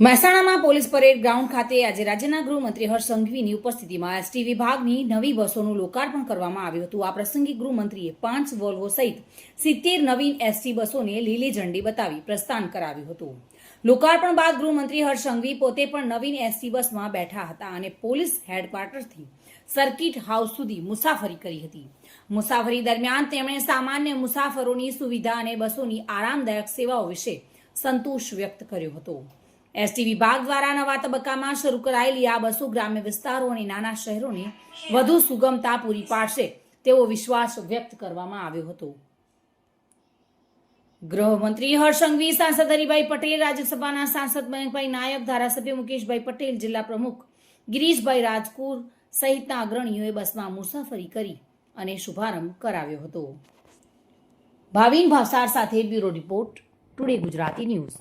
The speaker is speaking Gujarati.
મહેસાણામાં પોલીસ પરેડ ગ્રાઉન્ડ ખાતે આજે રાજ્યના ગૃહમંત્રી હર્ષ સંઘવીની ઉપસ્થિતિમાં એસટી વિભાગની નવી બસોનું લોકાર્પણ કરવામાં આવ્યું હતું. આ પ્રસંગે ગૃહમંત્રીએ પાંચ વોલ્વો સહિત સિત્તેર નવીન એસટી બસોને લીલી ઝંડી બતાવી પ્રસ્થાન કરાવ્યું હતું. લોકાર્પણ બાદ ગૃહમંત્રી હર્ષ સંઘવી પોતે પણ નવીન એસટી બસમાં બેઠા હતા અને પોલીસ હેડક્વાર્ટરથી સર્કિટ હાઉસ સુધી મુસાફરી કરી હતી. મુસાફરી દરમિયાન તેમણે સામાન્ય મુસાફરોની સુવિધા અને બસોની આરામદાયક સેવાઓ વિશે સંતોષ વ્યક્ત કર્યો હતો. એસટી વિભાગ દ્વારા નવા તબક્કામાં શરૂ કરાયેલી આ બસો ગ્રામ્ય વિસ્તારો અને નાના શહેરોને વધુ સુગમતા પૂરી પાડશે તેવો વિશ્વાસ વ્યક્ત કરવામાં આવ્યો હતો. ગૃહમંત્રી હર્ષ સાંસદ હરિભાઈ પટેલ, રાજ્યસભાના સાંસદ મયંકભાઈ નાયક, ધારાસભ્ય મુકેશભાઈ પટેલ, જિલ્લા પ્રમુખ ગિરીશભાઈ રાજકુર સહિતના અગ્રણીઓએ બસમાં મુસાફરી કરી અને શુભારંભ કરાવ્યો હતો. ભાવિન ભાવસાર સાથે bureau report, today Gujarati news.